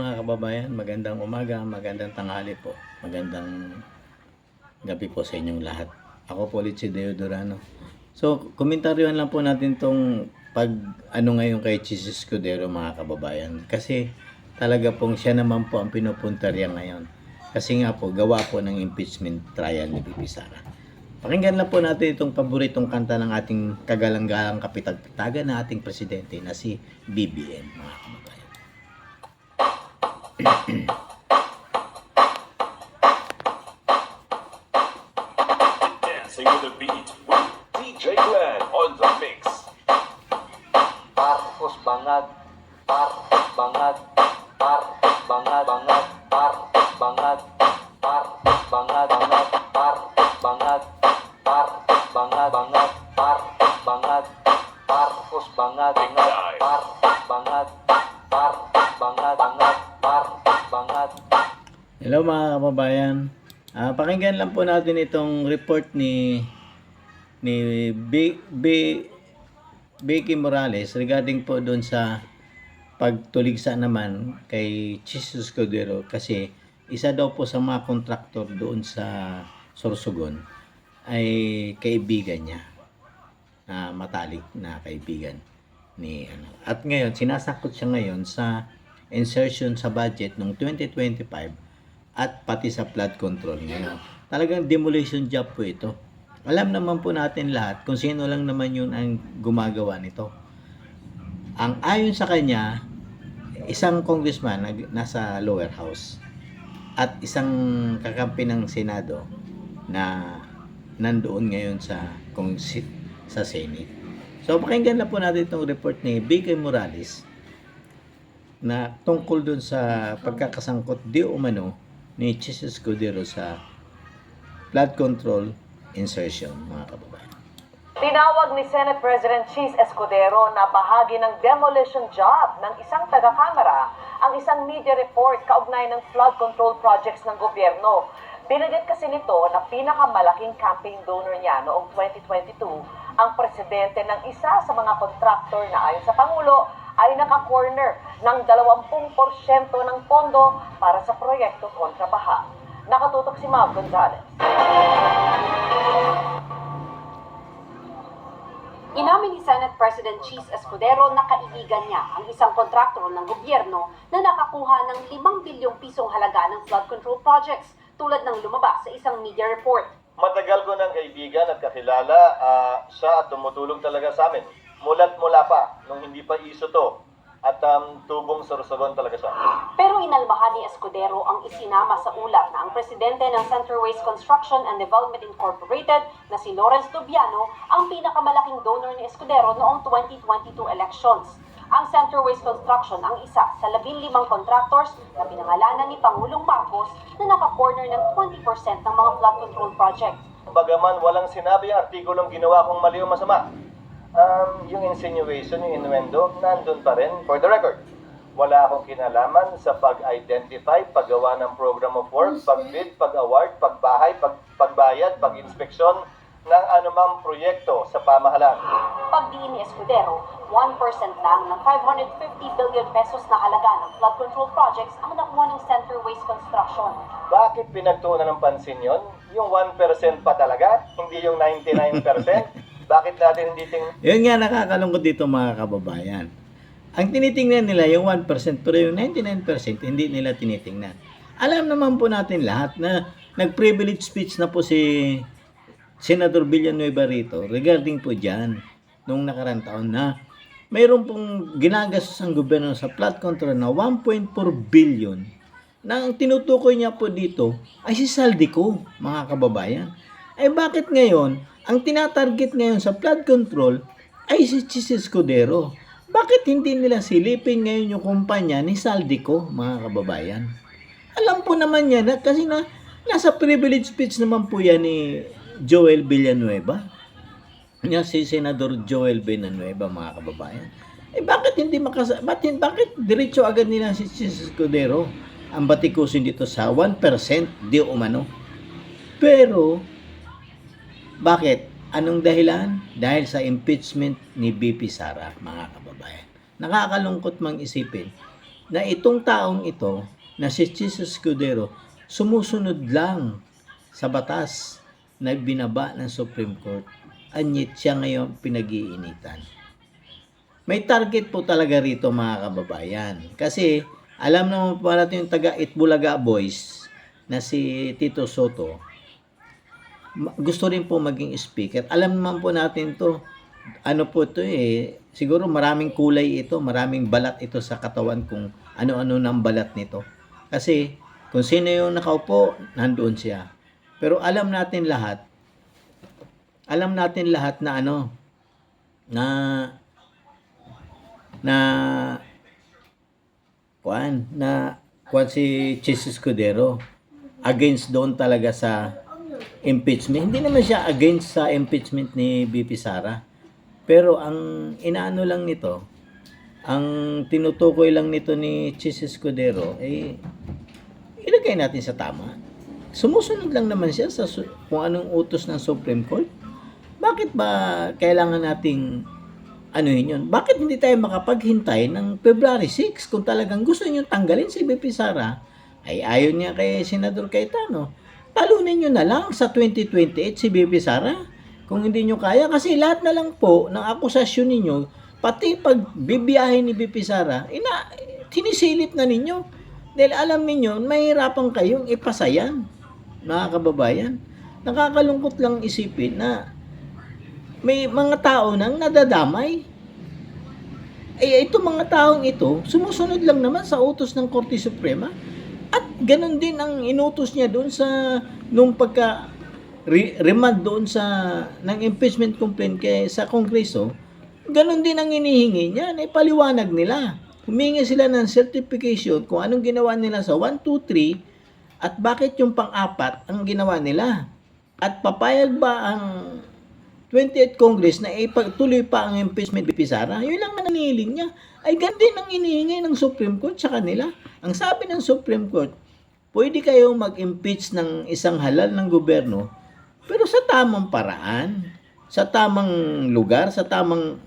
Mga kababayan, magandang umaga, magandang tanghali po. Magandang gabi po sa inyong lahat. Ako po ulit si Deo Durano. So, komentaryohan lang po natin tong pag ano ngayon kay Chis Escudero mga kababayan. Kasi talaga pong siya naman po ang pinupuntarya ngayon. Kasi nga po, gawa po ng impeachment trial ni Bibi Sara. Pakinggan lang po natin itong paboritong kanta ng ating kagalang-galang kapitag-taga na ating presidente na si BBM mga kababayan. Dancing with the beat with DJ Glenn on the mix. Marcos bangag, Marcos bangag, Marcos bangag, bangag, Marcos bangag, Marcos bangag, bangag, Marcos bangag, Marcos bangag, bangag, Marcos bangag, Marcos bangag, bangag, Marcos bangag, Marcos Hello mga kababayan. Ah, pakinggan lang po natin itong report ni ni B, B, Becky Morales regarding po doon sa pagtuligsa naman kay Jesus Cordero kasi isa daw po sa mga kontraktor doon sa Sorsogon ay kaibigan niya na matalik na kaibigan ni ano. At ngayon sinasakot siya ngayon sa insertion sa budget ng 2025 at pati sa flood control ngayon. Talagang demolition job po ito. Alam naman po natin lahat kung sino lang naman yun ang gumagawa nito. Ang ayon sa kanya, isang congressman nag, nasa lower house at isang kakampi ng Senado na nandoon ngayon sa kung sa Senate. So pakinggan na po natin itong report ni Vicky Morales na tungkol dun sa pagkakasangkot di umano ni Chis Escudero sa flood control insertion mga kababayan. Tinawag ni Senate President Cheese Escudero na bahagi ng demolition job ng isang taga-kamara ang isang media report kaugnay ng flood control projects ng gobyerno. Binagit kasi nito na pinakamalaking campaign donor niya noong 2022 ang presidente ng isa sa mga kontraktor na ayon sa Pangulo ay naka-corner ng 20% ng pondo para sa proyekto kontra baha. Nakatutok si Mav Gonzalez. Inamin ni Senate President Cheese Escudero na kaibigan niya ang isang kontraktor ng gobyerno na nakakuha ng 5 bilyong pisong halaga ng flood control projects tulad ng lumabas sa isang media report. Matagal ko ng kaibigan at kakilala, ah, siya at tumutulong talaga sa amin. Mulat mula pa, nung hindi pa iso to. At um, tubong sorsogon talaga siya. Pero inalmahan ni Escudero ang isinama sa ulat na ang presidente ng Centerways Construction and Development Incorporated na si Lawrence Tobiano ang pinakamalaking donor ni Escudero noong 2022 elections. Ang Centerways Construction ang isa sa 15 contractors na pinangalanan ni Pangulong Marcos na naka-corner ng 20% ng mga flood control projects. Bagaman walang sinabi ang artikulong ginawa kong mali o masama, um, yung insinuation, yung innuendo, nandun pa rin. For the record, wala akong kinalaman sa pag-identify, paggawa ng program of work, pag-bid, pag-award, pagbahay, pag pagbayad, pag-inspeksyon ng anumang proyekto sa pamahalaan. Pagdiin ni Escudero, 1% lang ng 550 billion pesos na halaga ng flood control projects ang nakuha ng Centerways Construction. Bakit pinagtuunan ng pansin yon? Yung 1% pa talaga, hindi yung 99%? Bakit natin hindi ting Yun nga nakakalungkot dito mga kababayan. Ang tinitingnan nila yung 1% pero yung 99% hindi nila tinitingnan. Alam naman po natin lahat na nag-privilege speech na po si Senator Villanueva rito regarding po dyan nung nakarang taon na mayroon pong ginagastos ang gobyerno sa flood control na 1.4 billion na ang tinutukoy niya po dito ay si Saldico, mga kababayan. Ay bakit ngayon, ang tinatarget ngayon sa flood control ay si Chis Escudero. Bakit hindi nila silipin ngayon yung kumpanya ni Saldico, mga kababayan? Alam po naman yan, na- kasi na, nasa privilege speech naman po yan ni Joel Villanueva. Niya si Senador Joel Villanueva, mga kababayan. Eh bakit hindi makasa... Bakit, bakit diretso agad nila si Chis Escudero ang batikusin dito sa 1% di umano? Pero, bakit? Anong dahilan? Dahil sa impeachment ni BP Sara, mga kababayan. Nakakalungkot mang isipin na itong taong ito, na si Jesus Escudero, sumusunod lang sa batas na binaba ng Supreme Court. Anyit siya ngayon pinag-iinitan. May target po talaga rito mga kababayan. Kasi alam naman po natin yung taga Itbulaga Boys na si Tito Soto. Gusto rin po maging speaker. Alam naman po natin to. Ano po to eh. Siguro maraming kulay ito. Maraming balat ito sa katawan kung ano-ano ng balat nito. Kasi kung sino yung nakaupo, nandoon siya. Pero alam natin lahat, alam natin lahat na ano, na na kuan na kuan si Jesus Escudero against doon talaga sa impeachment. Hindi naman siya against sa impeachment ni BP Sara. Pero ang inaano lang nito, ang tinutukoy lang nito ni Jesus Escudero ay ilagay natin sa tama. Sumusunod lang naman siya sa kung anong utos ng Supreme Court. Bakit ba kailangan nating anuhin yun? Bakit hindi tayo makapaghintay ng February 6 kung talagang gusto niyo tanggalin si BP Sara? Ay ayaw niya kay Senador Cayetano. Talunin niyo na lang sa 2028 si BP Sara. Kung hindi niyo kaya, kasi lahat na lang po ng akusasyon ninyo, pati pag bibiyahe ni BP Sara, ina, tinisilip na ninyo. Dahil alam ninyo, mahirapan kayong ipasayan, mga kababayan. Nakakalungkot lang isipin na may mga tao nang nadadamay. Eh, ito mga taong ito, sumusunod lang naman sa utos ng Korte Suprema. Ganun din ang inutos niya doon sa nung pagka re- remand doon sa ng impeachment complaint kay sa Kongreso. Ganun din ang inihingi niya, na ipaliwanag nila. Humingi sila ng certification kung anong ginawa nila sa 1, 2, 3 at bakit yung pang-apat ang ginawa nila. At papayag ba ang 28th Congress na ipagtuloy pa ang impeachment ni Pizarra, yun lang ang hinihiling niya. Ay ganun din ang inihingi ng Supreme Court sa kanila. Ang sabi ng Supreme Court, pwede kayong mag-impeach ng isang halal ng gobyerno, pero sa tamang paraan, sa tamang lugar, sa tamang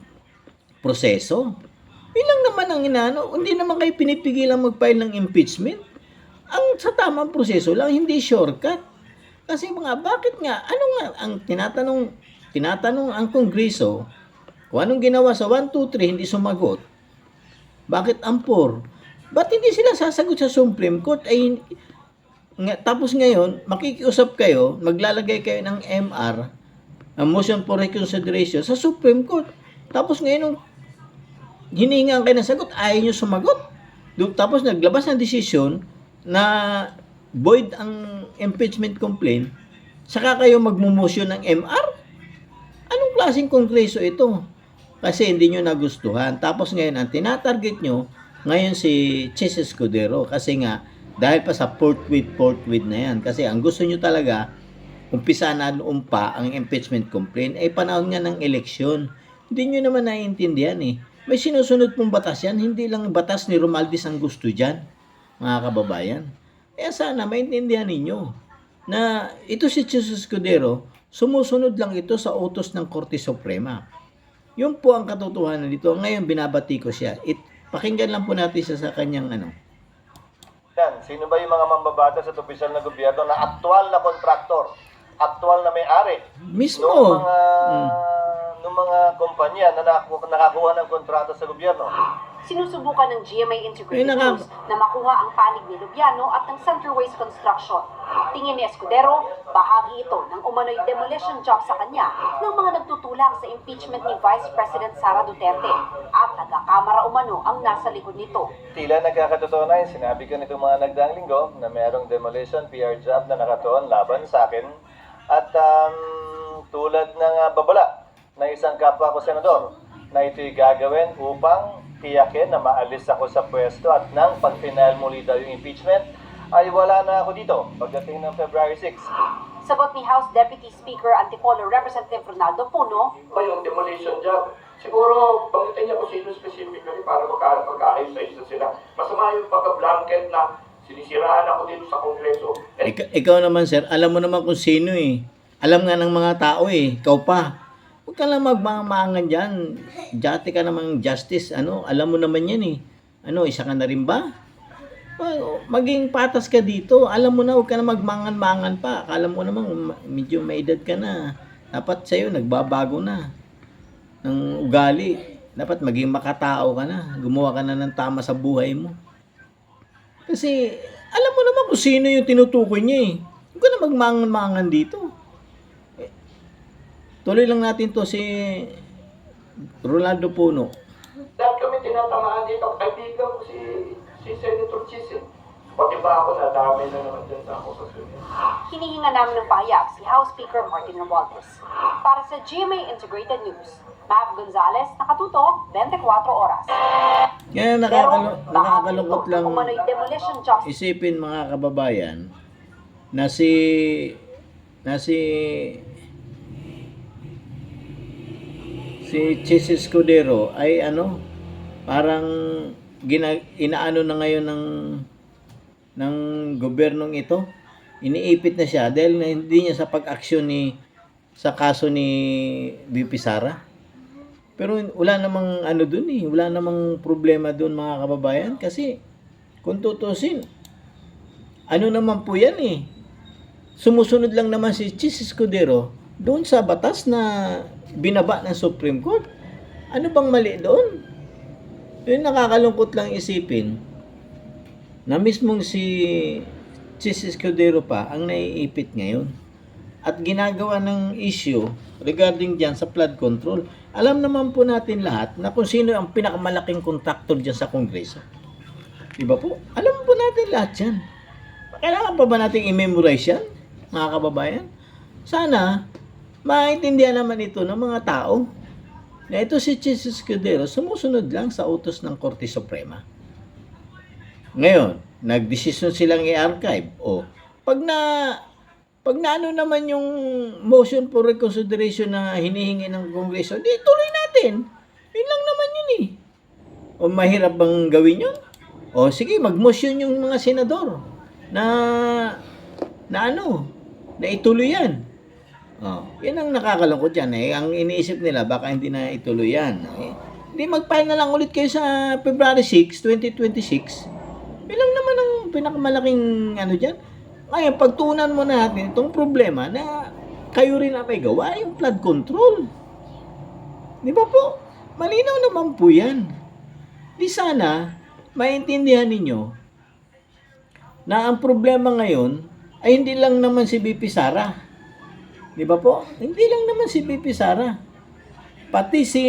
proseso. Yun lang naman ang inaano. Hindi naman kayo pinipigilan mag-file ng impeachment. Ang sa tamang proseso lang, hindi shortcut. Kasi mga bakit nga, ano nga ang tinatanong, tinatanong ang Kongreso, kung anong ginawa sa 1, 2, 3, hindi sumagot. Bakit ang 4? Ba't hindi sila sasagot sa Supreme Court? Ay, nga, tapos ngayon, makikiusap kayo, maglalagay kayo ng MR, ng motion for reconsideration sa Supreme Court. Tapos ngayon, nung hiningan kayo ng sagot, ayaw nyo sumagot. Tapos naglabas ng desisyon na void ang impeachment complaint, saka kayo magmumosyon ng MR? Anong klaseng kongreso ito? Kasi hindi nyo nagustuhan. Tapos ngayon, ang tinatarget nyo, ngayon si Chis Escudero. Kasi nga, dahil pa sa forthwith, forthwith na yan. Kasi ang gusto nyo talaga, umpisa na noon pa ang impeachment complaint, ay panahon nga ng eleksyon. Hindi nyo naman naiintindihan eh. May sinusunod pong batas yan, hindi lang batas ni Romaldis ang gusto dyan, mga kababayan. Kaya sana maintindihan ninyo na ito si Jesus Escudero, sumusunod lang ito sa utos ng Korte Suprema. Yun po ang katotohanan dito. Ngayon binabati ko siya. It, pakinggan lang po natin siya sa kanyang ano. Yan, sino ba yung mga mambabatas at opisyal na gobyerno na aktual na kontraktor, aktual na may-ari Mismo. ng mga Mm. ng mga kumpanya na naku- nakakuha ng kontrata sa gobyerno. Sinusubukan ng GMA Integrated Ay, naka- News na makuha ang panig ni Lubiano at ng Centerways Construction. Tingin ni Escudero, bahagi ito ng umano'y demolition job sa kanya ng mga nagtutulak sa impeachment ni Vice President Sara Duterte at taga-kamara umano ang nasa likod nito. Tila nagkakatotoo na yun. Sinabi ko nitong mga nagdaang linggo na merong demolition PR job na nakatuon laban sa akin. At um, tulad ng uh, babala ng isang kapwa ko senador na ito'y gagawin upang tiyakin na maalis ako sa pwesto at nang pag-final muli daw yung impeachment ay wala na ako dito pagdating ng February 6. Sagot ni House Deputy Speaker Antipolo Representative Ronaldo Puno, ba yung demolition job? Siguro, pangitin niya kung sino specifically para magka, magkaayos na sila. Masama yung pagka-blanket na sinisiraan ako dito sa Kongreso. Ikaw, ikaw naman sir, alam mo naman kung sino eh. Alam nga ng mga tao eh, ikaw pa. Huwag ka lang magmamangan dyan. Dati ka namang justice, ano, alam mo naman yan eh. Ano, isa ka na rin ba? Maging patas ka dito. Alam mo na, huwag ka na magmangan-mangan pa. Akala mo naman, ma- medyo may edad ka na. Dapat sa'yo, nagbabago na ng ugali. Dapat maging makatao ka na. Gumawa ka na ng tama sa buhay mo. Kasi, alam mo naman kung sino yung tinutukoy niya eh. Huwag ka na magmangan-mangan dito. Tuloy lang natin to si Rolando Puno. Dahil kami tinatamaan dito, kaibigan ko si, si Senator Chis. Pati ba ako nadami na naman dyan sa ako sa sunod. Hinihinga namin ng pahayag si House Speaker Martin Romualdez. Para sa GMA Integrated News, Mav Gonzalez, nakatuto, 24 oras. Kaya nakakalo- nakakalungkot lang isipin mga kababayan na si na si si Chis Escudero ay ano parang gina, inaano na ngayon ng ng gobyernong ito iniipit na siya dahil na hindi niya sa pag-aksyon ni sa kaso ni BP Sara pero wala namang ano dun eh wala namang problema dun mga kababayan kasi kung tutusin ano naman po yan eh. Sumusunod lang naman si Chis Escudero doon sa batas na binaba ng Supreme Court. Ano bang mali doon? Yun nakakalungkot lang isipin na mismong si Chis Escudero pa ang naiipit ngayon at ginagawa ng issue regarding dyan sa flood control. Alam naman po natin lahat na kung sino ang pinakamalaking contractor dyan sa Kongreso. Diba po? Alam po natin lahat yan. Kailangan pa ba natin i-memorize yan, mga kababayan? Sana, maintindihan naman ito ng mga tao na ito si Jesus Escudero sumusunod lang sa utos ng Korte Suprema. Ngayon, nagdesisyon silang i-archive. O, pag na pag naano naman yung motion for reconsideration na hinihingi ng Kongreso, di tuloy natin. Yun lang naman yun eh. O mahirap bang gawin yun? O sige, mag-motion yung mga senador na na ano, na ituloy yan. Oh, yan ang nakakalungkot yan eh. Ang iniisip nila, baka hindi na ituloy yan. Eh, hindi mag-file na lang ulit kayo sa February 6, 2026. Yun lang naman ang pinakamalaking ano dyan. Ngayon, pagtunan mo natin itong problema na kayo rin ang may gawa, yung flood control. Di ba po? Malinaw naman po yan. Di sana, maintindihan ninyo na ang problema ngayon ay hindi lang naman si BP Sara. Di ba po? Hindi lang naman si BP Sara. Pati si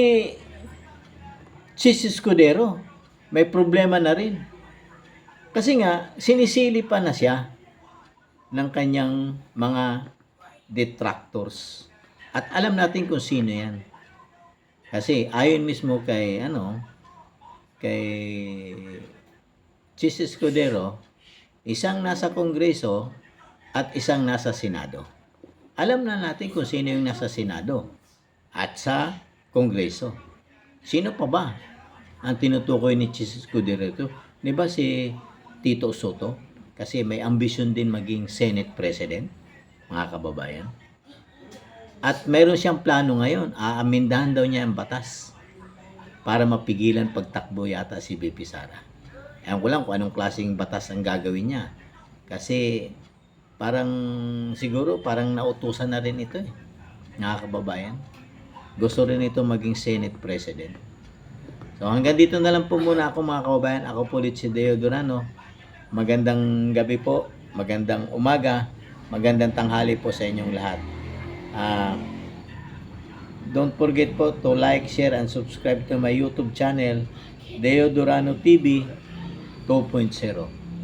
Chis Escudero may problema na rin. Kasi nga, sinisili pa na siya ng kanyang mga detractors. At alam natin kung sino yan. Kasi ayon mismo kay ano kay Chis Escudero, isang nasa Kongreso at isang nasa Senado. Alam na natin kung sino yung nasa Senado at sa Kongreso. Sino pa ba ang tinutukoy ni Chis Escudero ito? Di ba si Tito Soto? Kasi may ambisyon din maging Senate President, mga kababayan. At meron siyang plano ngayon, aamindahan daw niya ang batas para mapigilan pagtakbo yata si BP Sara. Ewan ko lang kung anong klaseng batas ang gagawin niya. Kasi parang siguro parang nautusan na rin ito eh. Mga kababayan. Gusto rin ito maging Senate President. So hanggang dito na lang po muna ako mga kababayan. Ako po ulit si Deo Durano. Magandang gabi po. Magandang umaga. Magandang tanghali po sa inyong lahat. Ah, don't forget po to like, share, and subscribe to my YouTube channel, Deo Durano TV 2.0.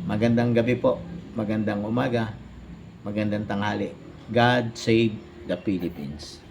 Magandang gabi po, magandang umaga, magandang tanghali. God save the Philippines.